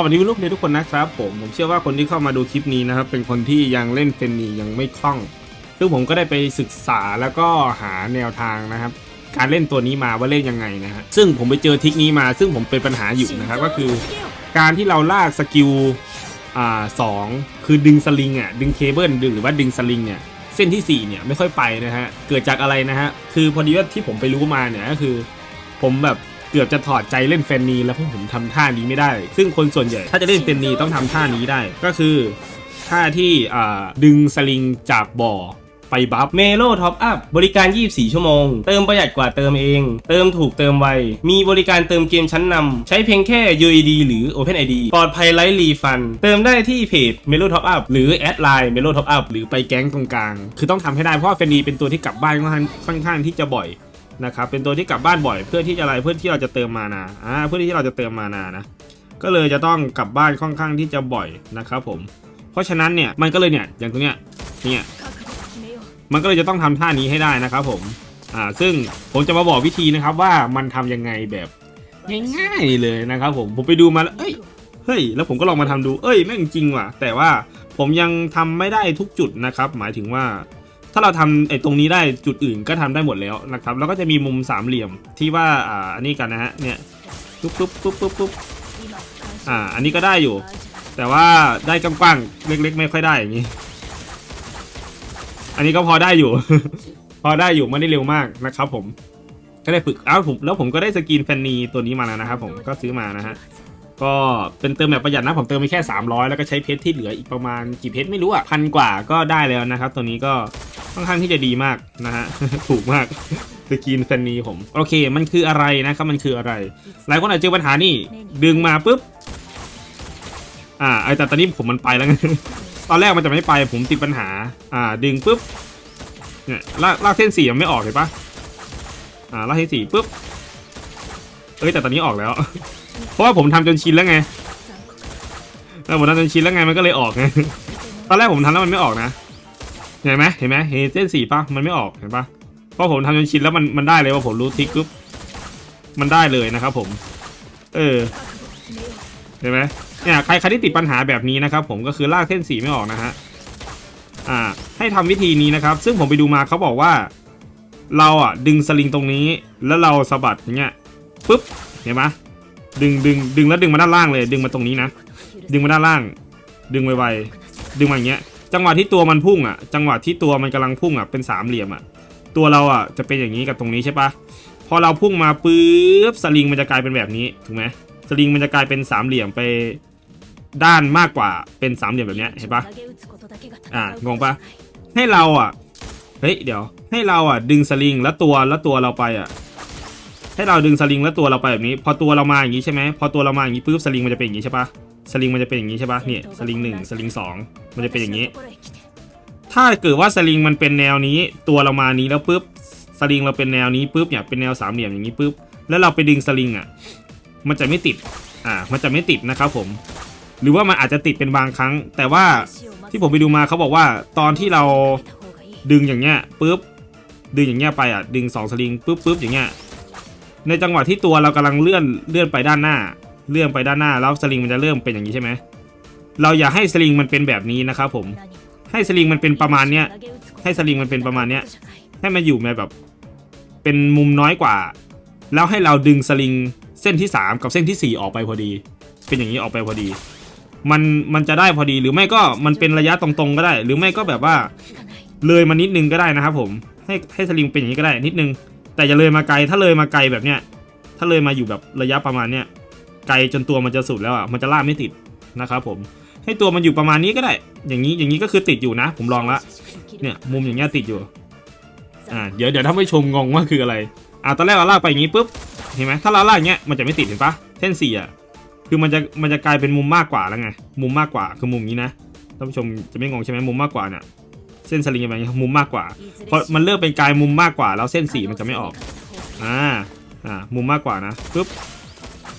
สวัสดีลูกเรียนทุกคนนะครับผมผมเชื่อว่าคนที่เข้ามาดูคลิปนี้นะครับเป็นคนที่ยังเล่นเฟนนียังไม่คล่องซึ่งผมก็ได้ไปศึกษาแล้วก็หาแนวทางนะครับ การเล่นตัวนี้มาว่าเล่นยังไงนะฮะซึ่งผมไปเจอทิกนี้มา ซึ่งผมเป็นปัญหาอยู่นะครับก็คือการที่เราลากสกิลอ่าสองคือดึงสลิงอะดึงเคเบิลดึงหรือว่าดึงสลิงเนี่ยเส้นที่สี่เนี่ยไม่ค่อยไปนะฮะเกิดจากอะไรนะฮะคือพอดีว่าที่ผมไปรู้มาเนี่ยก็คือ ผมแบบ เกือบจะถอดใจเล่นเฟนนีแล้วพราะผมทำท่านี้ไม่ได้ ซึ่งคนส่วนใหญ่ ถ้าจะเล่นเฟนนีต้องทำท่านี้ได้ ก็คือท่าที่ดึงสลิงจากบ่อไปบัฟเมโลท็อปอัพบริการ 24 ชั่วโมง เติมประหยัดกว่าเติมเอง เติมถูกเติมไว มีบริการเติมเกมชั้นนำ ใช้เพียงแค่ UID หรือ OpenID ปลอดภัยไร้รีฟัน เติมได้ที่เพจ Melo Top Up หรือแอดไลน์ Melo Top Up หรือไปแก๊งตรงกลาง คือต้องทำให้ได้เพราะว่าเฟนนีเป็นตัวที่กลับบ้านค่อนข้างที่จะบ่อย นะครับเป็นตัวที่กลับบ้านบ่อยเพื่อที่จะอะไรเพื่อที่เราจะเติมมานาอ่าเพื่อที่เราจะเติมมานานะก็เลยจะต้องกลับบ้านค่อนข้างที่จะบ่อยนะครับผม เพราะฉะนั้นเนี่ยมันก็เลยเนี่ยอย่างตัวเนี้ยเนี่ยมันก็เลยจะต้องทำท่านี้ให้ได้นะครับผมอ่าซึ่งผมจะมาบอกวิธีนะครับว่ามันทำยังไงแบบง่ายๆเลยนะครับผมผมไปดูมาแล้วเอ้ยเฮ้ยแล้วผมก็ลองมาทำดูเอ้ยแม่งจริงว่ะ แต่ว่าผมยังทำไม่ได้ทุกจุดนะครับ หมายถึงว่า ถ้าเราทำไอ้ตรงนี้ได้จุดอื่นก็ทำได้หมดแล้วนะครับ แล้วก็จะมีมุมสามเหลี่ยมที่ว่าอ่าอันนี้กันนะฮะเนี่ยปุ๊บปุ๊บปุ๊บปุ๊บปุ๊บอ่าอันนี้ก็ได้อยู่ แต่ว่าได้กว้างๆเล็กๆ ไม่ค่อยได้อย่างนี้ อันนี้ก็พอได้อยู่ พอได้อยู่ไม่ได้เร็วมากนะครับผมก็ได้ฝึกอ้าวผมแล้วผมก็ได้สกรีนแฟนนีตัวนี้มาแล้วนะครับผมก็ซื้อมานะฮะก็เป็นเติมแบบประหยัดนะผมเติมไปแค่ 300 แล้วก็ใช้เพชรที่เหลืออีกประมาณกี่เพชรไม่รู้อะพันกว่าก็ได้แล้วนะครับ ตัวนี้ก็ ค่อนข้างที่จะดีมากนะฮะถูกมากสกรีนแฟนนีผม โอเค มันคืออะไรนะครับ มันคืออะไร หลายคนอาจจะเจอปัญหานี่ ดึงมาปุ๊บ อ่าไอแต่ตอนนี้ผมมันไปแล้วไงตอนแรกมันจะไม่ไปผมติดปัญหา อ่า ดึงปุ๊บ เนี่ยลากลากเส้นสีมันไม่ออกเลยปะอ่าลากเส้นสีปุ๊บ เอ้ยแต่ตอนนี้ออกแล้ว เพราะว่าผมทำจนชินแล้วไงเออผมทำจนชินแล้วไงมันก็เลยออกไง ตอนแรกผมทำแล้วมันไม่ออกนะ เห็นไหมเห็นไหมเห็นเส้นสีปะมันไม่ออกเห็นปะเพราะผมทำจนชินแล้วมันมันได้เลยว่าผมรู้ทิกปุ๊บมันได้เลยนะครับผม เออเห็นไหมเนี่ยใครใครที่ติดปัญหาแบบนี้นะครับ ผมก็คือลากเส้นสีไม่ออกนะฮะอ่า ให้ทำวิธีนี้นะครับ ซึ่งผมไปดูมาเขาบอกว่า เราอะ ดึงสลิงตรงนี้ แล้วเราสะบัดอย่างเงี้ยปุ๊บเห็นไหมดึงดึงดึงแล้วดึงมาด้านล่างเลย ดึงมาตรงนี้นะดึงมาด้านล่าง ดึงไวๆดึงมาอย่างเงี้ย จังหวะที่ตัวมันพุ่งอะ จังหวะที่ตัวมันกำลังพุ่งอะเป็นสามเหลี่ยมอะ ตัวเราอะจะเป็นอย่างนี้กับตรงนี้ใช่ปะพอเราพุ่งมาปุ๊บสลิงมันจะกลายเป็นแบบนี้ถูกไหมสลิงมันจะกลายเป็นสามเหลี่ยมไปด้านมากกว่าเป็นสามเหลี่ยมแบบเนี้ยเห็นปะอะงงปะให้เราอะเฮ้ยเดี๋ยว ให้เราอะ ดึงสลิงแล้วตัวแล้วตัวเราไปอะ ให้เราดึงสลิงแล้วตัวเราไปแบบนี้ พอตัวเรามาอย่างนี้ใช่ไหมพอตัวเรามาอย่างนี้ปุ๊บสลิงมันจะเป็นอย่างนี้ใช่ปะ สลิงมันจะเป็นอย่างนี้ใช่ปะเนี่ยสลิงหนึ่งสลิงสองมันจะเป็นอย่างนี้ ถ้าเกิดว่าสลิงมันเป็นแนวนี้ ตัวเรามานี้แล้วปุ๊บสลิงเราเป็นแนวนี้ปุ๊บเนี่ยเป็นแนวสามเหลี่ยมอย่างนี้ปุ๊บแล้วเราไปดึงสลิงอะมันจะไม่ติดอ่ามันจะไม่ติดนะครับผม หรือว่ามันอาจจะติดเป็นบางครั้ง แต่ว่าที่ผมไปดูมาเขาบอกว่าตอนที่เราดึงอย่างเงี้ยปุ๊บดึงอย่างเงี้ยไปอะดึงสองสลิงปุ๊บปุ๊บอย่างเงี้ยในจังหวะที่ตัวเรากำลังเลื่อนเลื่อนไปด้านหน้า เลื่อนไปด้านหน้าแล้วสลิงมันจะเริ่มเป็นอย่างนี้ใช่ไหมเราอย่าให้สลิงมันเป็นแบบนี้นะครับผมให้สลิงมันเป็นประมาณเนี้ยให้สลิงมันเป็นประมาณเนี้ยให้มันอยู่ในแบบ เป็นมุมน้อยกว่า แล้วให้เราดึงสลิงเส้นที่สามกับเส้นที่สี่ออกไปพอดี เป็นอย่างนี้ออกไปพอดี มันมันจะได้พอดีหรือไม่ก็มันเป็นระยะตรงๆก็ได้ หรือไม่ก็แบบว่า เลยมานิดนึงก็ได้นะครับ ผมให้ให้สลิงเป็นอย่างนี้ก็ได้นิดนึง แต่อย่าเลยมาไกลถ้าเลยมาไกลแบบเนี้ยถ้าเลยมาอยู่แบบระยะประมาณเนี้ย ไกลจนตัวมันจะสุดแล้วอะมันจะล่าไม่ติดนะครับผมให้ตัวมันอยู่ประมาณนี้ก็ได้ อย่างนี้อย่างนี้ก็คือติดอยู่นะ ผมลองละเนี่ยมุมอย่างเงี้ยติดอยู่อ่าเดี๋ยวเดี๋ยวถ้าไม่ชมงงว่าคืออะไรอ่าตอนแรกเราลากไปอย่างนี้ปุ๊บเห็นไหมถ้าเราลากอย่างเงี้ยมันจะไม่ติดเห็นปะเส้นสี่อะคือมันจะมันจะกลายเป็นมุมมากกว่าแล้วไงมุมมากกว่าคือมุมนี้นะท่านผู้ชมจะไม่งงใช่ไหมมุมมากกว่าเนี่ยเส้นสลิงอะไรเงี้ยมุมมากกว่าเพอมันเริ่มเป็นกลายมุมมากกว่า แล้วเส้นสีมันจะไม่ออกอ่าอ่ามุมมากกว่านะปุ๊บ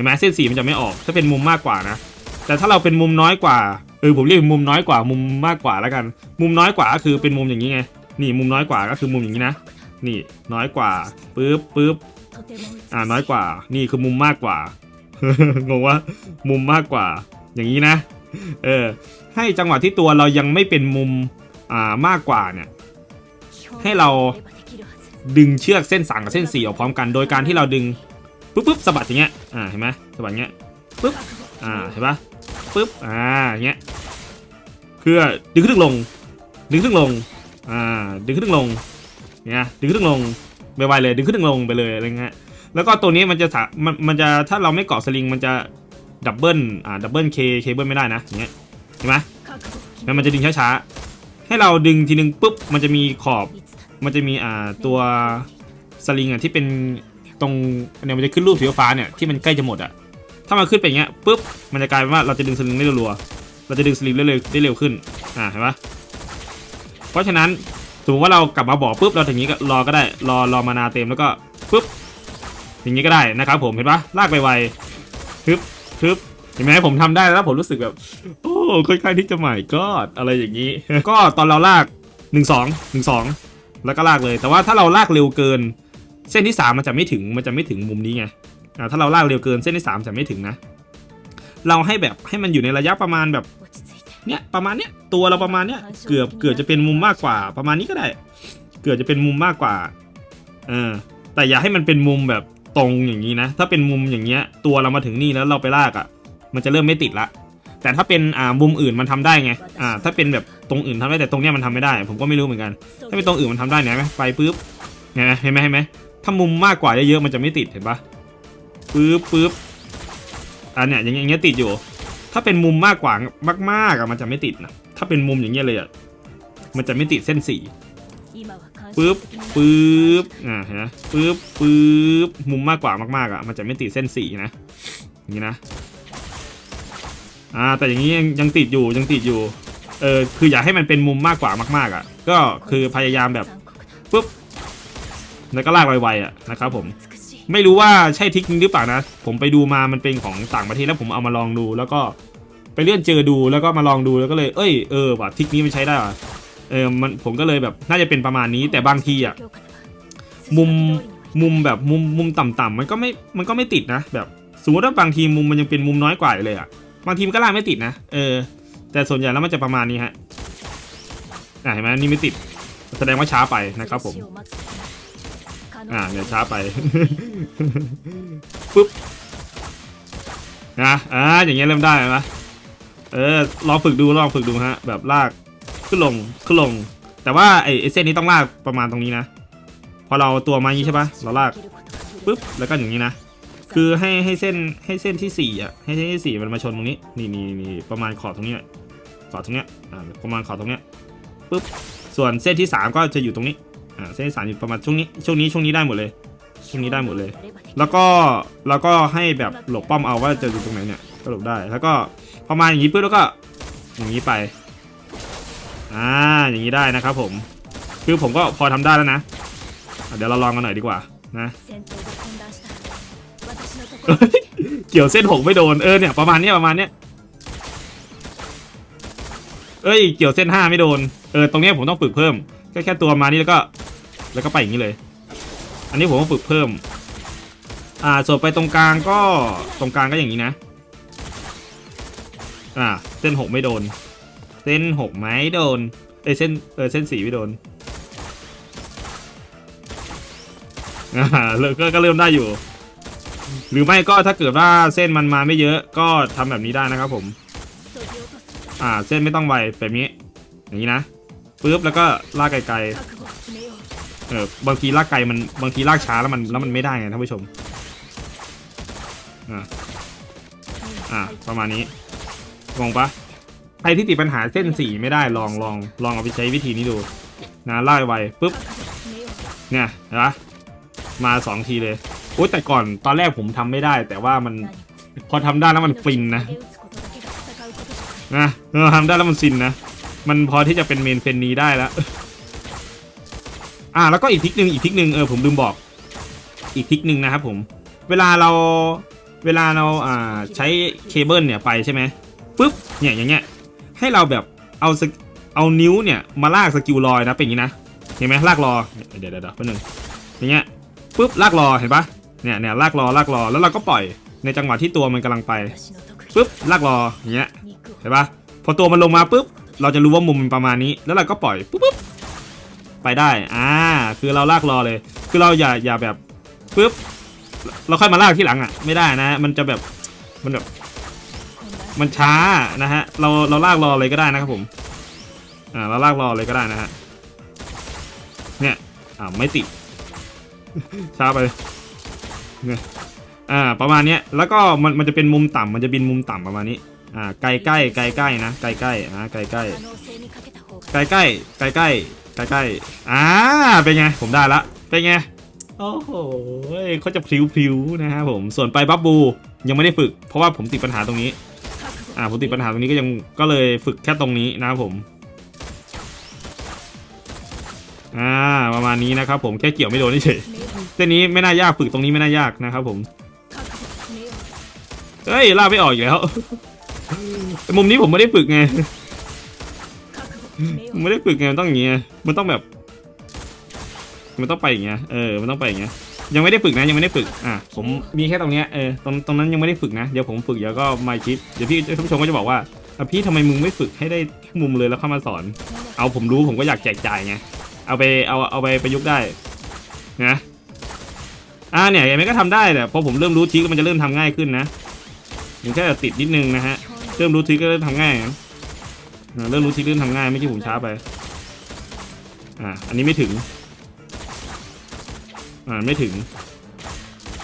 ห็นไหมเส้นสีมันจะไม่ออก ถ้าเป็นมุมมากกว่านะ แต่ถ้าเราเป็นมุมน้อยกว่าเออผมเรียกมุมน้อยกว่ามุมมากกว่าแล้วกัน มุมน้อยกว่าก็คือเป็นมุมอย่างนี้ไงนี่มุมน้อยกว่าก็คือมุมอย่างนี้นะนี่น้อยกว่าปุ๊บปุ๊บอ่าน้อยกว่า นี่คือมุมมากกว่างงว่ามุมมากกว่า อย่างนี้นะ เออ ให้จังหวะที่ตัวเรายังไม่เป็นมุมอ่ามากกว่าเนี่ย ให้เราดึงเชือกเส้นสามกับเส้นสีออกพร้อมกัน โดยการที่เราดึง ปุ๊บปุ๊บสะบัดอย่างเงี้ยอ่าเห็นไหมสะบัดเงี้ยปุ๊บอ่าเห็นปะปุ๊บอ่าอย่างเงี้ยคือดึงขึ้นลง ดึงขึ้นลงอ่าดึงขึ้นลงเนี่ยดึงขึ้นลงไปไวๆเลยดึงขึ้นลงไปเลยอะไรเงี้ยแล้วก็ตัวนี้มันจะสามันมันจะถ้าเราไม่เกาะสลิงมันจะดับเบิลอ่าดับเบิลเคเคเบิลไม่ได้นะอย่างเงี้ยเห็นไหมแล้วมันจะดึงช้าๆให้เราดึงทีนึงปุ๊บมันจะมีขอบมันจะมีอ่าตัวสลิงอะที่เป็น ตรงเนี่ยมันจะขึ้นรูปสีฟ้าเนี่ยที่มันใกล้จะหมดอะถ้ามันขึ้นไปอย่างเงี้ยปุ๊บมันจะกลายเป็นว่าเราจะดึงสลิงได้รัวๆเราจะดึงสลิงได้เร็วได้เร็วขึ้นอ่าเห็นปะเพราะฉะนั้นสมมติว่าเรากลับมาบอกปุ๊บเราถึงนี้ก็รอก็ได้รอรอมานาเต็มแล้วก็ปุ๊บอย่างนี้ก็ได้นะครับผมเห็นปะลากไปไวทึบทึบเห็นไหมผมทำได้แล้วผมรู้สึกแบบ โอ้ค่อนข้างที่จะใหม่ก็อะไรอย่างนี้ ก็ตอนเราลากหนึ่งสองหนึ่งสองแล้วก็ลากเลย แต่ว่าถ้าเราลากเร็วเกิน เส้นที่สามมันจะไม่ถึงมันจะไม่ถึงมุมนี้ไงถ้าเราลากเร็วเกินเส้นที่สามจะไม่ถึงนะ เราให้แบบให้มันอยู่ในระยะประมาณแบบเนี้ยประมาณเนี้ยตัวเราประมาณเนี้ยเกือบเกือบจะเป็นมุมมากกว่า ประมาณนี้ก็ได้ เกือบจะเป็นมุมมากกว่าเออแต่อย่าให้มันเป็นมุมแบบตรงอย่างนี้นะ ถ้าเป็นมุมอย่างเงี้ย ตัวเรามาถึงนี่แล้วเราไปลากอะ่ะ มันจะเริ่มไม่ติดละ แต่ถ้าเป็นอ่ามุมอื่นมันทำได้ไง อ่า ถ้าเป็นแบบตรงอื่นทำได้แต่ตรงเนี้ยมันทำไม่ได้ ผมก็ไม่รู้เหมือนกัน ถ้าเป็นตรงอื่นมันทำได้เนี่ยไหมไปปุ๊บเห็นไหมเห็นไหม ถ้ามุมมากกว่าเยอะๆมันจะไม่ติดเห็นปะปุ๊บปุ๊บอันเนี้ยอย่างเงี้ยอย่างเงี้ยติดอยู่ ถ้าเป็นมุมมากกว่ามากๆอะมันจะไม่ติดนะถ้าเป็นมุมอย่างเงี้ยเลยอะมันจะไม่ติดเส้นสีปึ๊บปึ๊บอ่าเห็นไหมปึ๊บปึ๊บมุมมากกว่ามากๆอะมันจะไม่ติดเส้นสีนะอย่างนี้นะอ่าแต่อย่างนี้ยังยังติดอยู่ยังติดอยู่เออคืออยากให้มันเป็นมุมมากกว่ามากๆอะ ก็คือพยายามแบบปุ๊บ แล้วก็ลากไวๆอะนะครับผมไม่รู้ว่าใช่ทิกนี้หรือเปล่านะ ผมไปดูมามันเป็นของต่างประเทศแล้วผมเอามาลองดู แล้วก็ไปเลื่อนเจอดูแล้วก็มาลองดูแล้วก็เลย เอ้ยเออว่ะทิกนี้มันใช้ได้ว่ะเออมันผมก็เลยแบบน่าจะเป็นประมาณนี้แต่บางทีอะมุมมุมแบบมุมมุมต่ำๆมันก็ไม่มันก็ไม่ติดนะ แบบสมมติว่าบางทีมุมมันยังเป็นมุมน้อยกว่าอยู่เลยอะบางทีมันก็ลากไม่ติดนะเออ แต่ส่วนใหญ่แล้วมันจะประมาณนี้ฮะเห็นไหมนี่ไม่ติดแสดงว่าช้าไปนะครับผม อ่าเนี่ยช้าไปปุ๊บนะอ่าอย่างเงี้ยเริ่มได้ไหมเออลองฝึกดูลองฝึกดูฮะ แบบลากขึ้นลงขึ้นลง แต่ว่าไอ้เส้นนี้ต้องลากประมาณตรงนี้นะ พอเราตัวมาอย่างนี้ใช่ปะเราลากปุ๊บแล้วก็อย่างนี้นะคือให้ให้เส้นให้เส้นที่สี่อะให้เส้นที่สี่มันมาชนตรงนี้นี่นี่นี่ประมาณขอบตรงนี้ขอบตรงเนี้ยอ่าประมาณขอบตรงเนี้ยปุ๊บส่วนเส้นที่สามก็จะอยู่ตรงนี้ อ่าเส้นที่สามอยู่ประมาณช่วงนี้ช่วงนี้ช่วงนี้ได้หมดเลย ช่วงนี้ได้หมดเลย แล้วก็แล้วก็ให้แบบหลบป้อมเอาว่าจะอยู่ตรงไหนเนี่ยก็หลบได้แล้วก็ประมาณอย่างนี้ปุ๊บแล้วก็อย่างนี้ไปอ่าอย่างนี้ได้นะครับผม คือผมก็พอทำได้แล้วนะอะเดี๋ยวเราลองกันหน่อยดีกว่านะเกี่ยวเส้นหกไม่โดนเออเนี่ยประมาณเนี้ยประมาณเนี้ยเอ้ยเกี่ยวเส้นห้าไม่โดนเออตรงเนี้ยผมต้องฝึกเพิ่มแค่แค่ตัวมานี่แล้วก็ แล้วก็ไปอย่างนี้เลย อันนี้ผมต้องฝึกเพิ่ม อ่าส่วนไปตรงกลางก็ตรงกลางก็อย่างนี้นะ อ่า เส้นหกไม่โดน เส้นหกไม่โดนเอเส้นเออเส้นสีไม่โดนอ่าเริ่มก็ก็เริ่มได้อยู่ หรือไม่ก็ถ้าเกิดว่าเส้นมันมาไม่เยอะก็ทำแบบนี้ได้นะครับผม อ่าเส้นไม่ต้องไวแบบนี้อย่างนี้นะปึ๊บแล้วก็ลากไกลๆ เออบางทีลากไกลมันบางทีลากช้าแล้วมันแล้วมันไม่ได้ไงท่านผู้ชมอ่าอ่าประมาณนี้งงปะใครที่ติดปัญหาเส้นสีไม่ได้ลองลองลองเอาไปใช้วิธีนี้ดูนะลากไวปุ๊บเนี่ยนะมาสองทีเลยโอ้ยแต่ก่อนตอนแรกผมทำไม่ได้ แต่ว่ามันพอทำได้แล้วมันฟินนะนะเออทำได้แล้วมันฟินนะมันพอที่จะเป็นเมนเฟนนี้ได้แล้ว อ่าแล้วก็อีกทิกหนึ่งอีกทิกหนึ่งเออผมลืมบอก อีกทิกหนึ่งนะครับผมเวลาเราเวลาเราอ่าใช้เคเบิลเนี่ยไปใช่ไหมปุ๊บเนี่ยอย่างเงี้ยให้เราแบบเอาสเอานิ้วเนี่ยมาลากสกิลลอยนะเป็นอย่างนี้นะเห็นไหมลากรอเดี๋ยวเดี๋ยวเดี๋ยวแป๊บนึงอย่างเงี้ยปุ๊บลากรอเห็นปะเนี่ยเนี่ยลากรอลากรอแล้วเราก็ปล่อยในจังหวะที่ตัวมันกำลังไปปุ๊บลากรออย่างเงี้ยเห็นปะพอตัวมันลงมาปุ๊บเราจะรู้ว่ามุมมันประมาณนี้ แล้วเราก็ปล่อยปุ๊บ ไปได้อ่าคือเราลากรอเลย คือเราอย่าอย่าแบบปุ๊บเราค่อยมาลากที่หลังอะ ไม่ได้นะ มันจะแบบมันแบบมันช้านะฮะเราเราลากรอเลยก็ได้นะครับผมอ่าเราลากรอเลยก็ได้นะฮะเนี่ยอ่าไม่ติดช้าไปเนี่ยอ่าประมาณเนี้ยแล้วก็มันมันจะเป็นมุมต่ำมันจะบินมุมต่ำประมาณนี้อ่าไกลใกล้ไกลใกล้นะไกลใกล้อ่าไกลใกล้ไกลใกล้ไกลใกล้ ไกลใกล้อ่าเป็นไง ผมได้ละ เป็นไง โอ้โหเขาจะพลิ้วพลิ้วๆนะครับผม ส่วนไปบับบูยังไม่ได้ฝึก เพราะว่าผมติดปัญหาตรงนี้ อ่าผมติดปัญหาตรงนี้ก็ยังก็เลยฝึกแค่ตรงนี้นะครับผม อ่าประมาณนี้นะครับผมแค่เกี่ยวไม่โดนเฉยเส้นนี้ไม่น่ายากฝึกตรงนี้ไม่น่ายากนะครับผม เฮ้ยลากไม่ออกอีกแล้วมุมนี้ผมไม่ได้ฝึกไง ไม่ได้ฝึกไงมันต้องอย่างเงี้ยมันต้องแบบ มันต้องไปอย่างเงี้ยเออมันต้องไปอย่างเงี้ยยังไม่ได้ฝึกนะยังไม่ได้ฝึกอะผมมีแค่ตรงเนี้ยเออตรงตรงนั้นยังไม่ได้ฝึกนะเดี๋ยวผมฝึกเดี๋ยวก็มาคิดเดี๋ยวพี่ท่านผู้ชมก็จะบอกว่าอะพี่ทำไมมึงไม่ฝึกให้ได้ทุกมุมเลยแล้วเข้ามาสอน เอาผมรู้ผมก็อยากแจกจ่ายไงเอาไปเอาเอาไปประยุกต์ได้นะอ่าเนี่ยยังไงก็ทำได้แต่พอผมเริ่มรู้ทริคมันจะเริ่มทำง่ายขึ้นนะอย่างแค่ติดนิดนึงนะฮะเริ่มรู้ทริคก็เริ่มทำง่ายนะ เริ่มรู้ทริคเริ่มทำง่ายไม่ใช่ผมช้าไป อ่า อันนี้ไม่ถึง อ่า ไม่ถึง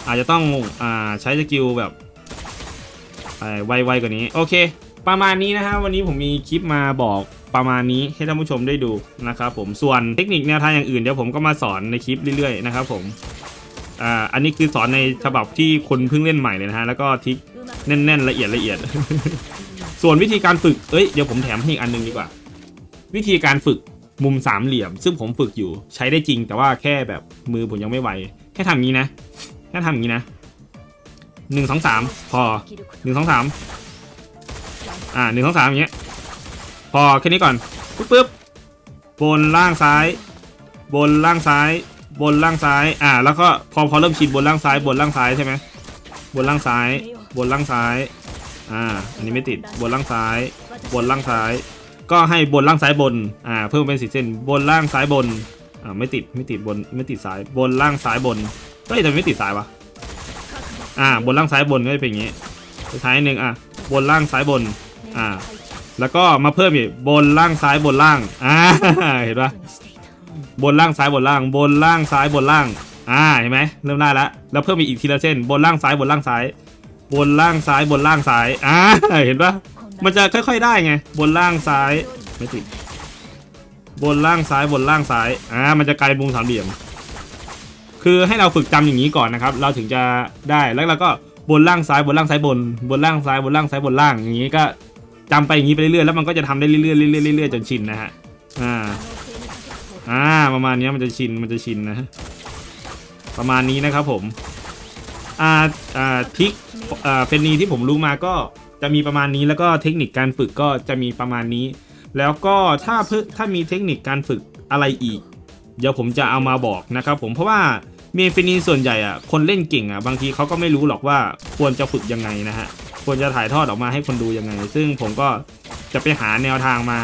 อาจจะต้อง อ่า ใช้สกิลแบบไปไวๆกว่านี้ โอเค ประมาณนี้นะฮะ วันนี้ผมมีคลิปมาบอกประมาณนี้ให้ท่านผู้ชมได้ดูนะครับผม ส่วนเทคนิคแนวทางอย่างอื่นเดี๋ยวผมก็มาสอนในคลิปเรื่อยๆนะครับผม อ่า อันนี้คือสอนในฉบับที่คนเพิ่งเล่นใหม่เลยนะฮะ แล้วก็ทิกแน่นๆละเอียดละเอียด ส่วนวิธีการฝึก เอ้ย เดี๋ยวผมแถมให้อีกอันหนึงดีกว่า วิธีการฝึกมุมสามเหลี่ยม ซึ่งผมฝึกอยู่ใช้ได้จริง แต่ว่าแค่แบบมือผมยังไม่ไหว แค่ทำงนี้นะ แค่ทำงนี้นะหนึ่งสองสามพอหนึ่งสองสามอ่าหนึ่งสองสามอย่างเงี้ย พอแค่นี้ก่อนปุ๊บปุ๊บบนล่างซ้าย บนล่างซ้าย บนล่างซ้าย อ่า แล้วก็พอพอเริ่มชินบนล่างซ้าย บนล่างซ้ายใช่ไหมบนล่างซ้าย บนล่างซ้าย อ่าอันนี้ไม่ติดบนล่างซ้าย บนล่างซ้าย ก็ให้บนล่างซ้ายบนอ่าเพิ่มเป็นสีเส้นบนล่างซ้ายบนอ่าไม่ติดไม่ติดบนไม่ติดซ้ายบนล่างซ้ายบนเฮ้ยทำไมไม่ติดซ้ายวะอ่าบนล่างซ้ายบนก็จะเป็นอย่างงี้สุดท้ายหนึ่งอะบนล่างซ้ายบนอ่าแล้วก็มาเพิ่มอีกบนล่างซ้ายบนล่างอ่าเห็นปะบนล่างซ้ายบนล่าง บนล่างซ้ายบนล่างอ่าเห็นไหมเริ่มได้แล้วแล้วเพิ่มอีกทีละเส้นบนล่างซ้ายบนล่างซ้าย บนล่างซ้ายบนล่างซ้ายอ่าเห็นปะมันจะค่อย ๆ ได้ไง บนล่างซ้ายไม่ติด บนล่างซ้ายบนล่างซ้ายอ่ามันจะกลายมุมสามเหลี่ยม คือให้เราฝึกจำอย่างนี้ก่อนนะครับ เราถึงจะได้แล้วเราก็บนล่างซ้ายบนล่างซ้ายบน บนล่างซ้ายบนล่างซ้ายบนล่างอย่างนี้ก็จำไปอย่างนี้ไปเรื่อยๆแล้วมันก็จะทำได้เรื่อยๆเรื่อยๆเรื่อยๆจนชินนะฮะอ่าอ่าประมาณนี้มันจะชินมันจะชินนะประมาณนี้นะครับผม อ่าอ่าทิกอ่าเป็นนีที่ผมรู้มาก็จะมีประมาณนี้แล้วก็เทคนิคการฝึกก็จะมีประมาณนี้ แล้วก็ถ้าเพิ่ถ้ามีเทคนิคการฝึกอะไรอีก เดี๋ยวผมจะเอามาบอกนะครับผมเพราะว่าเมเฟนีส่วนใหญ่อะคนเล่นเก่งอะบางทีเขาก็ไม่รู้หรอกว่าควรจะฝึกยังไงนะฮะควรจะถ่ายทอดออกมาให้คนดูยังไง ซึ่งผมก็จะไปหาแนวทางมา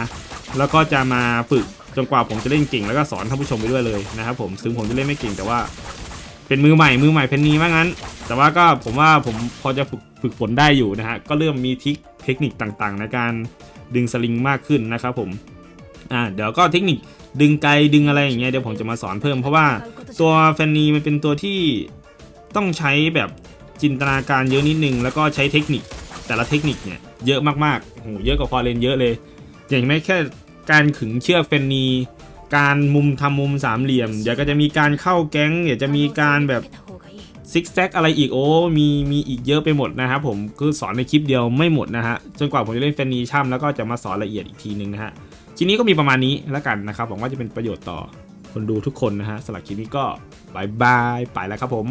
แล้วก็จะมาฝึกจนกว่าผมจะเล่นเก่งแล้วก็สอนท่านผู้ชมไปด้วยเลยนะครับผมถึงผมจะเล่นไม่เก่งแต่ว่า เป็นมือใหม่มือใหม่เพนนีว่างั้น แต่ว่าก็ผมว่าผมพอจะฝึกฝึกฝนได้อยู่นะฮะก็เริ่มมีทิคเทคนิคต่างๆ ในการดึงสลิงมากขึ้นนะครับผมอ่าเดี๋ยวก็เทคนิคดึงไกลดึงอะไรอย่างเงี้ยเดี๋ยวผมจะมาสอนเพิ่มเพราะว่าตัวแฟนนีมันเป็นตัวที่ต้องใช้แบบจินตนาการเยอะนิดนึง แล้วก็ใช้เทคนิคแต่ละเทคนิคเนี่ยเยอะมากๆโอ้โหเยอะกว่าฟอเรนเยอะเลย อย่างไม่แค่การขึงเชือกเฟนนี การมุมทำมุมสามเหลี่ยม เดี๋ยวก็จะมีการเข้าแก๊ง เดี๋ยวจะมีการแบบซิกแซกอะไรอีกโอ้มีมีอีกเยอะไปหมดนะครับผมคือสอนในคลิปเดียวไม่หมดนะฮะจนกว่าผมจะเล่นเฟนนีช่ำแล้วก็จะมาสอนละเอียดอีกทีหนึ่งนะฮะทีนี้ก็มีประมาณนี้แล้วกันนะครับหวังว่าจะเป็นประโยชน์ต่อคนดูทุกคนนะฮะสำหรับคลิปนี้ก็บายบายไปแล้วครับผม